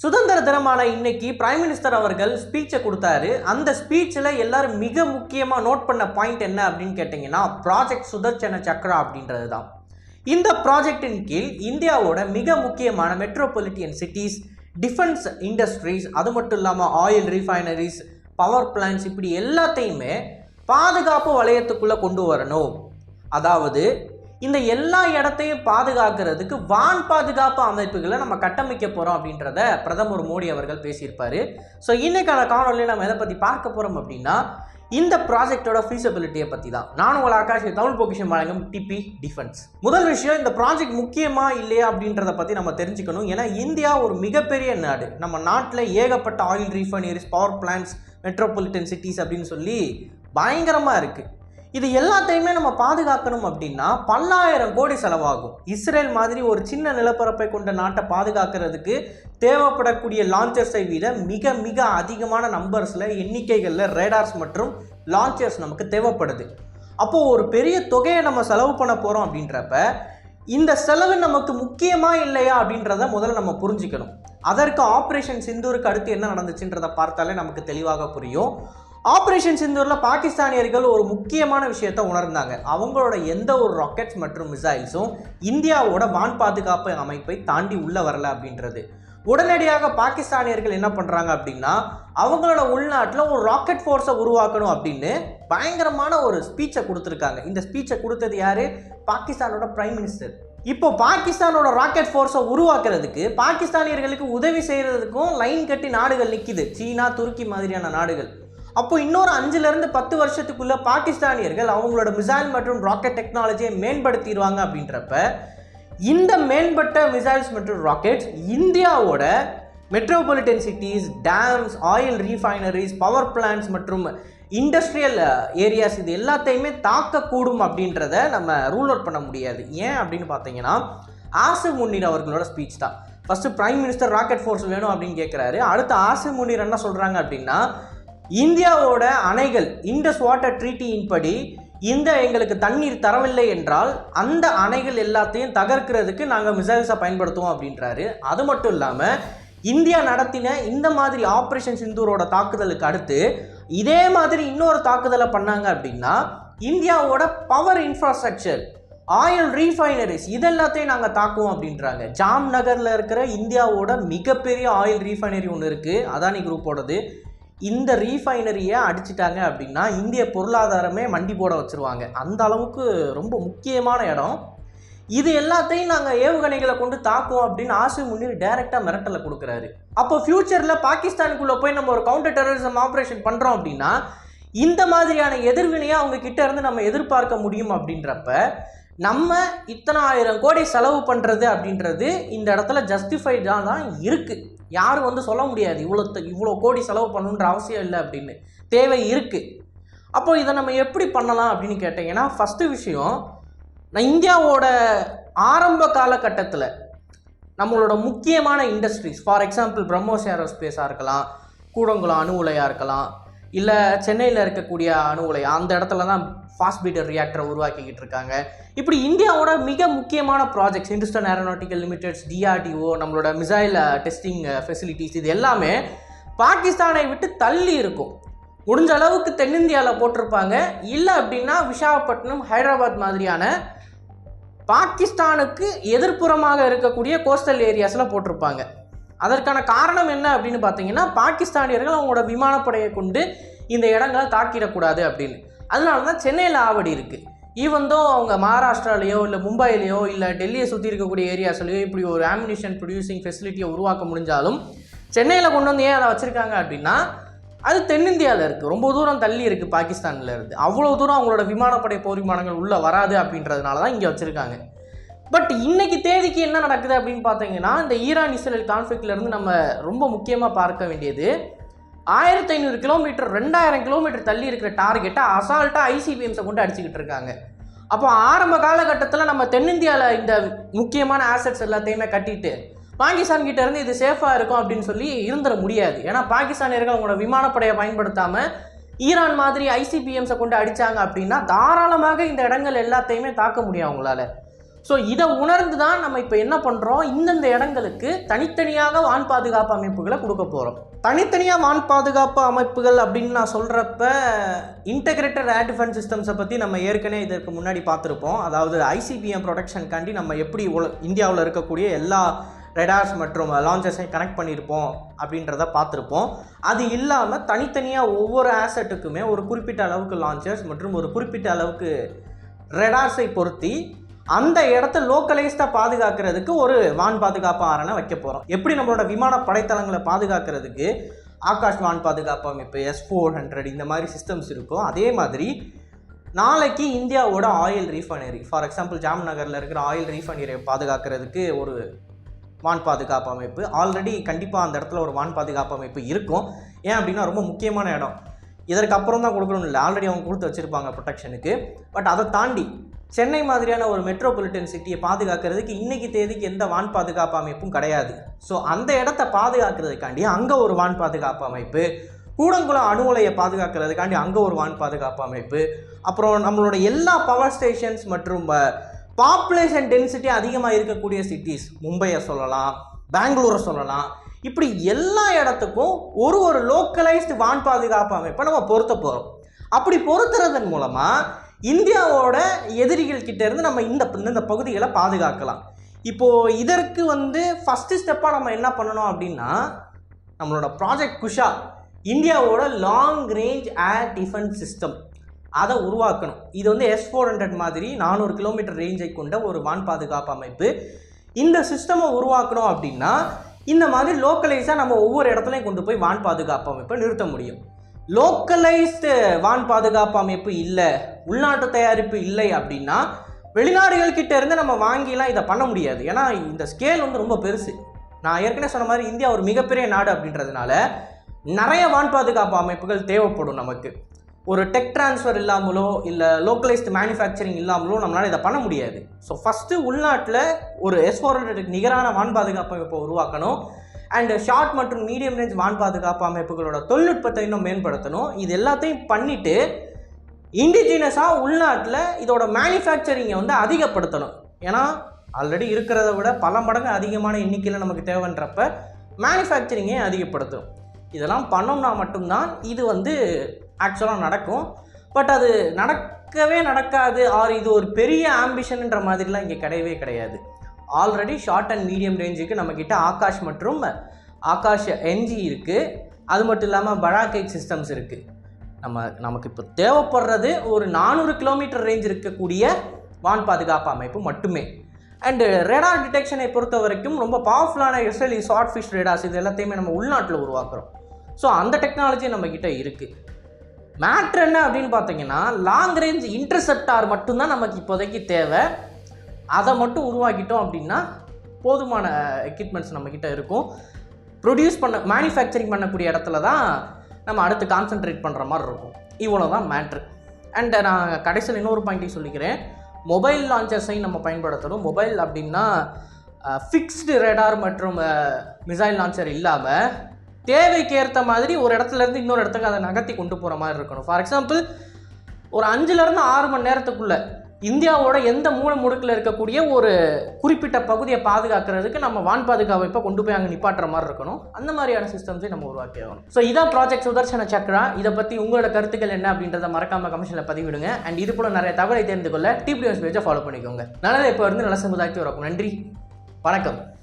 சுதந்திர தினமான இன்னைக்கு பிரைம் மினிஸ்டர் அவர்கள் ஸ்பீச்சை கொடுத்தாரு. அந்த ஸ்பீச்சில் எல்லாரும் மிக முக்கியமாக நோட் பண்ண பாயிண்ட் என்ன அப்படின்னு கேட்டிங்கன்னா ப்ராஜெக்ட் சுதர்சன சக்ரா அப்படின்றது தான் இந்த ப்ராஜெக்டின் கீழ் இந்தியாவோட மிக முக்கியமான மெட்ரோபாலிட்டியன் சிட்டிஸ் டிஃபென்ஸ் இண்டஸ்ட்ரீஸ் அது மட்டும் இல்லாமல் ஆயில் ரீஃபைனரிஸ் பவர் பிளான்ஸ் இப்படி எல்லாத்தையுமே பாதுகாப்பு வளையத்துக்குள்ளே கொண்டு வரணும். அதாவது இந்த எல்லா இடத்தையும் பாதுகாக்கிறதுக்கு வான் பாதுகாப்பு அமைப்புகளை நம்ம கட்டமைக்க போகிறோம் அப்படின்றத பிரதமர் மோடி அவர்கள் பேசியிருப்பார். ஸோ இன்றைக்கான காணொலியில் நம்ம எதை பற்றி பார்க்க போகிறோம் அப்படின்னா இந்த ப்ராஜெக்டோட ஃபீஸபிலிட்டியை பற்றி தான். நான் உங்கள் ஆகாஷ் தமிழ் பொக்கிஷன் வழங்கும் டிபி டிஃபென்ஸ் முதல் விஷயம் இந்த ப்ராஜெக்ட் முக்கியமா இல்லையா அப்படின்றத பற்றி நம்ம தெரிஞ்சுக்கணும். ஏன்னா இந்தியா ஒரு மிகப்பெரிய நாடு. நம்ம நாட்டில் ஏகப்பட்ட oil refineries power plants metropolitan cities அப்படின்னு சொல்லி பயங்கரமாக இருக்குது இது எல்லாத்தையுமே நம்ம பாதுகாக்கணும் அப்படின்னா பல்லாயிரம் கோடி செலவாகும். இஸ்ரேல் மாதிரி ஒரு சின்ன நிலப்பரப்பை கொண்ட நாட்டை பாதுகாக்கிறதுக்கு தேவைப்படக்கூடிய லான்ச்சர்ஸை விட மிக மிக அதிகமான நம்பர்ஸில் எண்ணிக்கைகளில் ரேடார்ஸ் மற்றும் லான்ச்சர்ஸ் நமக்கு தேவைப்படுது. அப்போது ஒரு பெரிய தொகையை நம்ம செலவு பண்ண போகிறோம் அப்படின்றப்ப இந்த செலவு நமக்கு முக்கியமாக இல்லையா அப்படின்றத முதல்ல நம்ம புரிஞ்சுக்கணும். அதற்கு ஆப்ரேஷன் சிந்தூருக்கு அடுத்து என்ன நடந்துச்சுன்றதை பார்த்தாலே நமக்கு தெளிவாக புரியும். ஆப்ரேஷன் சிந்தூரில் பாகிஸ்தானியர்கள் ஒரு முக்கியமான விஷயத்தை உணர்ந்தாங்க. அவங்களோட எந்த ஒரு ராக்கெட்ஸ் மற்றும் மிசைல்ஸும் இந்தியாவோட வான் பாதுகாப்பு அமைப்பை தாண்டி உள்ள வரல அப்படின்றது. உடனடியாக பாகிஸ்தானியர்கள் என்ன பண்ணுறாங்க அப்படின்னா அவங்களோட உள்நாட்டில் ஒரு ராக்கெட் ஃபோர்ஸை உருவாக்கணும் அப்படின்னு பயங்கரமான ஒரு ஸ்பீச்சை கொடுத்துருக்காங்க. இந்த ஸ்பீச்சை கொடுத்தது யாரு? பாகிஸ்தானோட பிரைம் மினிஸ்டர் இப்போ பாகிஸ்தானோட ராக்கெட் ஃபோர்ஸை உருவாக்குறதுக்கு பாகிஸ்தானியர்களுக்கு உதவி செய்கிறதுக்கும் லைன் கட்டி நாடுகள் நிற்கிது சீனா துருக்கி மாதிரியான நாடுகள். அப்போ இன்னொரு அஞ்சுலேருந்து பத்து வருஷத்துக்குள்ளே பாகிஸ்தானியர்கள் அவங்களோட மிசைல் மற்றும் ராக்கெட் டெக்னாலஜியை மேம்படுத்திடுவாங்க அப்படின்றப்ப இந்த மேம்பட்ட மிசைல்ஸ் மற்றும் ராக்கெட்ஸ் இந்தியாவோட metropolitan cities dams oil refineries power plants மற்றும் இண்டஸ்ட்ரியல் ஏரியாஸ் uh, இது எல்லாத்தையுமே தாக்கக்கூடும் அப்படின்றத நம்ம ரூல் அவுட் பண்ண முடியாது. ஏன் அப்படின்னு பார்த்தீங்கன்னா ஆசிப் முன்னீர் அவர்களோட ஸ்பீச் தான். First prime minister rocket force வேணும் அப்படின்னு கேட்குறாரு அடுத்து ஆசிப் முன்னீர் என்ன சொல்கிறாங்க அப்படின்னா இந்தியாவோட அணைகள் இண்டஸ் வாட்டர் ட்ரீட்டியின் படி இந்த எங்களுக்கு தண்ணீர் தரவில்லை என்றால் அந்த அணைகள் எல்லாத்தையும் தகர்க்கிறதுக்கு நாங்கள் மிசைல்ஸை பயன்படுத்துவோம் அப்படின்றாரு. அது மட்டும் இல்லாமல் இந்தியா நடத்தின இந்த மாதிரி ஆப்ரேஷன் சிந்தூரோட தாக்குதலுக்கு அடுத்து இதே மாதிரி இன்னொரு தாக்குதலை பண்ணாங்க அப்படின்னா இந்தியாவோட பவர் இன்ஃப்ராஸ்ட்ரக்சர் ஆயில் ரீஃபைனரிஸ் இதெல்லாத்தையும் நாங்கள் தாக்குவோம் அப்படின்றாங்க. ஜாம் நகரில் இருக்கிற இந்தியாவோட மிகப்பெரிய ஆயில் ரீஃபைனரி ஒன்று இருக்குது அதானி குரூப்போடது இந்த ரீஃபைனரியை அடிச்சிட்டாங்க அப்படின்னா இந்திய பொருளாதாரமே மண்டி போட வச்சுருவாங்க. அந்த அளவுக்கு ரொம்ப முக்கியமான இடம். இது எல்லாத்தையும் நாங்கள் ஏவுகணைகளை கொண்டு தாக்குவோம் அப்படின்னு ஆசை முன்னீர் டைரெக்டாக மிரட்டலை கொடுக்குறாரு. அப்போ ஃப்யூச்சரில் பாகிஸ்தானுக்குள்ளே போய் நம்ம ஒரு கவுண்டர் டெரரிசம் ஆப்ரேஷன் பண்ணுறோம் அப்படின்னா இந்த மாதிரியான எதிர்வினையை அவங்க கிட்ட இருந்து நம்ம எதிர்பார்க்க முடியும் அப்படின்றப்ப நம்ம இத்தனை ஆயிரம் கோடி செலவு பண்ணுறது அப்படின்றது இந்த இடத்துல ஜஸ்டிஃபைடாக தான் இருக்குது யாரும் வந்து சொல்ல முடியாது. இவ்வளோ இவ்வளோ கோடி செலவு பண்ணணுன்ற அவசியம் இல்லை அப்படின்னு. தேவை இருக்குது அப்போ இதை நம்ம எப்படி பண்ணலாம் அப்படின்னு கேட்டிங்கன்னா ஃபஸ்ட்டு விஷயம் நான் இந்தியாவோட ஆரம்ப காலகட்டத்தில் நம்மளோட முக்கியமான இண்டஸ்ட்ரீஸ் ஃபார் எக்ஸாம்பிள் பிரம்மோஸ் ஏரோஸ்பேஸாக இருக்கலாம் கூடங்குளம் அணு உலையாக இருக்கலாம் இல்லை சென்னையில் இருக்கக்கூடிய அணு உலை அந்த இடத்துல தான் ஃபாஸ்ட் பீட்டர் ரியாக்டரை உருவாக்கிக்கிட்டு இருக்காங்க. இப்படி இந்தியாவோட மிக முக்கியமான projects industrial aeronautical limiteds DRDO நம்மளோட மிசைல் டெஸ்டிங் ஃபெசிலிட்டிஸ் இது எல்லாமே பாகிஸ்தானை விட்டு தள்ளி இருக்கும். முடிஞ்ச அளவுக்கு தென்னிந்தியாவில் போட்டிருப்பாங்க. இல்லை அப்படின்னா விசாகப்பட்டினம் ஹைதராபாத் மாதிரியான பாகிஸ்தானுக்கு எதிர்ப்புறமாக இருக்கக்கூடிய கோஸ்டல் ஏரியாஸில் போட்டிருப்பாங்க. அதற்கான காரணம் என்ன அப்படின்னு பார்த்தீங்கன்னா பாகிஸ்தானியர்கள் அவங்களோட விமானப்படையை கொண்டு இந்த இடங்களை தாக்கிடக்கூடாது அப்படின்னு. அதனால தான் சென்னையில் ஆவடி இருக்குது ஈவந்தோ அவங்க மகாராஷ்டிராலேயோ இல்லை மும்பையிலேயோ இல்லை டெல்லியை சுற்றி இருக்கக்கூடிய ஏரியாஸ்லையோ இப்படி ஒரு ஆம்னிஷன் ப்ரொடியூசிங் ஃபெசிலிட்டியை உருவாக்க முடிஞ்சாலும் சென்னையில் கொண்டு வந்து ஏன் அதை வச்சுருக்காங்க அப்படின்னா அது தென்னிந்தியாவில் இருக்குது ரொம்ப தூரம் தள்ளி இருக்குது பாகிஸ்தானில் இருந்து. அவ்வளோ தூரம் அவங்களோட விமானப்படை போர் விமானங்கள் உள்ளே வராது அப்படின்றதுனால தான் இங்கே வச்சுருக்காங்க. பட் இன்னைக்கு தேதிக்கு என்ன நடக்குது அப்படின்னு பார்த்தீங்கன்னா இந்த ஈரான் இஸ்ரேல் கான்ஃப்ளிக்ட்லேருந்து நம்ம ரொம்ப முக்கியமாக பார்க்க வேண்டியது ஆயிரத்தி ஐநூறு கிலோமீட்டர் ரெண்டாயிரம் கிலோமீட்டர் தள்ளி இருக்கிற டார்கெட்டை அசால்ட்டாக ஐசிபிஎம்ஸை கொண்டு அடிச்சுக்கிட்டு இருக்காங்க. அப்போ ஆரம்ப காலகட்டத்தில் நம்ம தென்னிந்தியாவில் இந்த முக்கியமான ஆசெட்ஸ் எல்லாத்தையுமே கட்டிட்டு பாகிஸ்தான் கிட்ட இருந்து இது சேஃபாக இருக்கும் அப்படின்னு சொல்லி இருந்துட முடியாது. ஏன்னா பாகிஸ்தானியர்கள் அவங்களோட விமானப்படையை பயன்படுத்தாமல் ஈரான் மாதிரி ஐசிபிஎம்ஸை கொண்டு அடித்தாங்க அப்படின்னா தாராளமாக இந்த இடங்கள் எல்லாத்தையுமே தாக்க முடியும் அவங்களால. ஸோ இதை உணர்ந்து தான் நம்ம இப்போ என்ன பண்ணுறோம் இந்தந்த இடங்களுக்கு தனித்தனியாக வான் பாதுகாப்பு அமைப்புகளை கொடுக்க போகிறோம் தனித்தனியாக வான் பாதுகாப்பு அமைப்புகள் அப்படின்னு நான் சொல்கிறப்ப இன்டகிரேட்டட் ஏர் டிஃபென்ஸ் சிஸ்டம்ஸை பற்றி நம்ம ஏற்கனவே இதற்கு முன்னாடி பார்த்துருப்போம். அதாவது ஐசிபிஎம் ப்ரொடெக்ஷனுக்காண்டி நம்ம எப்படி உல இந்தியாவில் இருக்கக்கூடிய எல்லா ரெடார்ஸ் மற்றும் லான்ச்சர்ஸையும் கனெக்ட் பண்ணியிருப்போம் அப்படின்றத பார்த்துருப்போம். அது இல்லாமல் தனித்தனியாக ஒவ்வொரு ஆசெட்டுக்குமே ஒரு குறிப்பிட்ட அளவுக்கு லான்ச்சர்ஸ் மற்றும் ஒரு குறிப்பிட்ட அளவுக்கு ரெடார்ஸை பொருத்தி அந்த இடத்த லோக்கலைஸ்டாக பாதுகாக்கிறதுக்கு ஒரு வான் பாதுகாப்பு ஆரணை வைக்க போகிறோம் எப்படி நம்மளோட விமான படைத்தளங்களை பாதுகாக்கிறதுக்கு? ஆகாஷ் வான் பாதுகாப்பு அமைப்பு எஸ் ஃபோர் ஹண்ட்ரட் இந்த மாதிரி சிஸ்டம்ஸ் இருக்கும். அதே மாதிரி நாளைக்கு இந்தியாவோட ஆயில் ரீஃபைனரி ஃபார் எக்ஸாம்பிள் ஜாம்நகரில் இருக்கிற ஆயில் ரீஃபைனரியை பாதுகாக்கிறதுக்கு ஒரு வான் பாதுகாப்பு அமைப்பு. ஆல்ரெடி கண்டிப்பாக அந்த இடத்துல ஒரு வான் பாதுகாப்பு அமைப்பு இருக்கும். ஏன் அப்படின்னா ரொம்ப முக்கியமான இடம். இதற்கு அப்புறம் தான் கொடுக்கணும் இல்லை. ஆல்ரெடி அவங்க கொடுத்து வச்சுருப்பாங்க ப்ரொடெக்ஷனுக்கு பட் அதை தாண்டி சென்னை மாதிரியான ஒரு மெட்ரோபாலிட்டன் சிட்டியை பாதுகாக்கிறதுக்கு இன்னைக்கு தேதிக்கு எந்த வான் பாதுகாப்பு அமைப்பும் கிடையாது. ஸோ அந்த இடத்த பாதுகாக்கிறதுக்காண்டி அங்கே ஒரு வான் பாதுகாப்பு அமைப்பு கூடங்குளம் அணு உலையை பாதுகாக்கிறதுக்காண்டி அங்கே ஒரு வான் பாதுகாப்பு அமைப்பு அப்புறம் நம்மளோட எல்லா பவர் ஸ்டேஷன்ஸ் மற்றும் பாப்புலேஷன் டென்சிட்டி அதிகமாக இருக்கக்கூடிய சிட்டிஸ் மும்பையை சொல்லலாம் பெங்களூரை சொல்லலாம் இப்படி எல்லா இடத்துக்கும் ஒரு ஒரு லோக்கலைஸ்டு வான் பாதுகாப்பு அமைப்பை நம்ம பொருத்த போகிறோம் அப்படி பொருத்துறதன் மூலமாக இந்தியாவோட எதிரிகள் கிட்ட இருந்து நம்ம இந்த இந்த பகுதிகளை பாதுகாக்கலாம். இப்போது இதற்கு வந்து ஃபஸ்ட்டு ஸ்டெப்பாக நம்ம என்ன பண்ணணும் அப்படின்னா நம்மளோட ப்ராஜெக்ட் குஷா இந்தியாவோட long range air defence system அதை உருவாக்கணும். இது வந்து எஸ் ஃபோர் ஹண்ட்ரட் மாதிரி நானூறு கிலோமீட்டர் ரேஞ்சை கொண்ட ஒரு வான் பாதுகாப்பு அமைப்பு. இந்த சிஸ்டமை உருவாக்கணும் அப்படின்னா இந்த மாதிரி லோக்கலைஸாக நம்ம ஒவ்வொரு இடத்துலையும் கொண்டு போய் வான் பாதுகாப்பு அமைப்பை நிறுத்த முடியும். லோக்கலைஸ்டு வான் பாதுகாப்பு அமைப்பு இல்லை உள்நாட்டு தயாரிப்பு இல்லை அப்படின்னா வெளிநாடுகள்கிட்ட இருந்து நம்ம வாங்கிலாம் இதை பண்ண முடியாது. ஏன்னா இந்த ஸ்கேல் வந்து ரொம்ப பெருசு. நான் ஏற்கனவே சொன்ன மாதிரி இந்தியா ஒரு மிகப்பெரிய நாடு அப்படின்றதுனால நிறைய வான் பாதுகாப்பு அமைப்புகள் தேவைப்படும் நமக்கு. ஒரு டெக் ட்ரான்ஸ்ஃபர் இல்லாமலோ இல்லை லோக்கலைஸ்டு மேனுஃபேக்சரிங் இல்லாமலோ நம்மளால் இதை பண்ண முடியாது. ஸோ ஃபஸ்ட்டு உள்நாட்டில் ஒரு எஸ் ஃபோர் ஹண்ட்ரடுக்கு நிகரான வான் பாதுகாப்பு அமைப்பை உருவாக்கணும். அண்டு ஷார்ட் மற்றும் மீடியம் ரேஞ்ச் வான் பாதுகாப்பு அமைப்புகளோட தொழில்நுட்பத்தை இன்னும் மேம்படுத்தணும். இது எல்லாத்தையும் பண்ணிவிட்டு இண்டிஜினஸாக உள்நாட்டில் இதோட மேனுஃபேக்சரிங்கை வந்து அதிகப்படுத்தணும். ஏன்னா ஆல்ரெடி இருக்கிறத விட பல மடங்கு அதிகமான எண்ணிக்கையில் நமக்கு தேவைன்றப்ப மேனுஃபேக்சரிங்கை அதிகப்படுத்தும். இதெல்லாம் பண்ணோம்னா மட்டும்தான் இது வந்து ஆக்சுவலாக நடக்கும். பட் அது நடக்கவே நடக்காது. ஆர் இது ஒரு பெரிய ஆம்பிஷன்ன்ற மாதிரிலாம் இங்கே கிடையவே கிடையாது. ஆல்ரெடி ஷார்ட் அண்ட் மீடியம் ரேஞ்சுக்கு நம்மக்கிட்ட ஆகாஷ் மற்றும் ஆகாஷ் என்ஜி இருக்குது அது மட்டும் இல்லாமல் பராக்கைட் சிஸ்டம்ஸ் இருக்குது நம்ம நமக்கு இப்போ தேவைப்படுறது ஒரு நானூறு கிலோமீட்டர் ரேஞ்ச் இருக்கக்கூடிய வான் பாதுகாப்பு அமைப்பு மட்டுமே. அண்டு ரேடார் டிடெக்ஷனை பொறுத்த வரைக்கும் ரொம்ப பவர்ஃபுல்லான எஸ்எல்இ ஷார்ட் ஃபிஷ் ரேடார்ஸ் இது எல்லாத்தையுமே நம்ம உள்நாட்டில் உருவாக்குறோம். ஸோ அந்த டெக்னாலஜி நம்மக்கிட்ட இருக்குது மேட்ரு என்ன அப்படின்னு பார்த்தீங்கன்னா லாங் ரேஞ்ச் இன்டர்செப்டார் மட்டும்தான் நமக்கு இப்போதைக்கு தேவை. அதை மட்டும் உருவாக்கிட்டோம் அப்படின்னா போதுமான எக்யூப்மெண்ட்ஸ் நம்மக்கிட்ட இருக்கும். ப்ரொடியூஸ் பண்ண மேனுஃபேக்சரிங் பண்ணக்கூடிய இடத்துல தான் நம்ம அடுத்து கான்சென்ட்ரேட் பண்ணுற மாதிரி இருக்கும். இவ்வளோ தான் மேட்ரு அண்ட் நான் கடைசியில் இன்னொரு பாயிண்ட்டையும் சொல்லிக்கிறேன். மொபைல் லான்ச்சர்ஸையும் நம்ம பயன்படுத்தணும். மொபைல் அப்படின்னா ஃபிக்ஸ்டு ரேடார் மற்றும் மிசைல் லான்ச்சர் இல்லாமல் தேவைக்கு ஏற்ற மாதிரி ஒரு இடத்துலேருந்து இன்னொரு இடத்துக்கு அதை நகர்த்தி கொண்டு போகிற மாதிரி இருக்கணும். ஃபார் எக்ஸாம்பிள் ஒரு அஞ்சுலேருந்து ஆறு மணி நேரத்துக்குள்ளே இந்தியாவோட எந்த மூல முடுக்கில் இருக்கக்கூடிய ஒரு குறிப்பிட்ட பகுதியை பாதுகாக்கிறதுக்கு நம்ம வான் பாதுகாப்பை கொண்டு போய் அங்கே நிப்பாட்டுற மாதிரி இருக்கணும். அந்த மாதிரியான சிஸ்டம்ஸை நம்ம உருவாக்கி ஆகணும். ஸோ இதான் ப்ராஜெக்ட் சுதர்சன சக்ரா. இதை பற்றி உங்களோட கருத்துக்கள் என்ன அப்படின்றத மறக்காம கமிஷனில் பதிவிடுங்க. அண்ட் இது போல நிறைய தகவலை தெரிந்து கொள்ள டிபிஎஸ் பேஜை ஃபாலோ பண்ணிக்கோங்க. நல்லதை இப்போ இருந்து நல்ல சமுதாயத்தை உருவாக்கும். நன்றி. வணக்கம்.